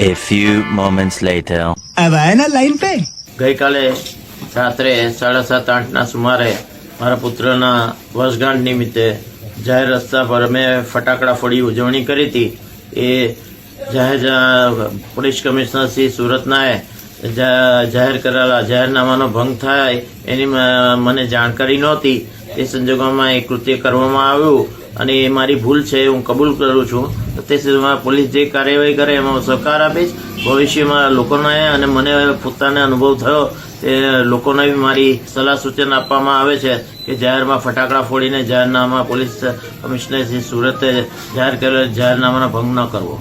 few moments later. अब आया ना लाइन पे ગઈકાલે રાત્રે સાડા સાત આઠના સુમારે મારા પુત્રના વર્ષગાંઠ નિમિત્તે જાહેર રસ્તા પર અમે ફટાકડા ફોડી ઉજવણી કરી હતી એ જાહેર જા- પોલીસ કમિશનર શ્રી સુરતનાએ જા- જાહેર કરેલા જાહેરનામાનો ભંગ થાય એની મ- મને જાણકારી નહોતી તે સંજોગોમાં એ કૃત્ય કરવામાં આવ્યું અને એ મારી ભૂલ છે હું કબૂલ કરું છું. તો સુધીમાં પોલીસ જે કાર્યવાહી કરે, એમાં હું સહકાર આપીશ. ભવિષ્યમાં લોકોને અને મને પોતાને અનુભવ થયો, તે લોકોને બી મારી સલાહ સૂચન આપવામાં આવે છે કે જાહેરમાં ફટાકડા ફોડીને જાહેરનામા પોલીસ કમિશનર શ્રી સુરતે જાહેર કરેલ, જાહેરનામાનો ભંગ ન કરવો.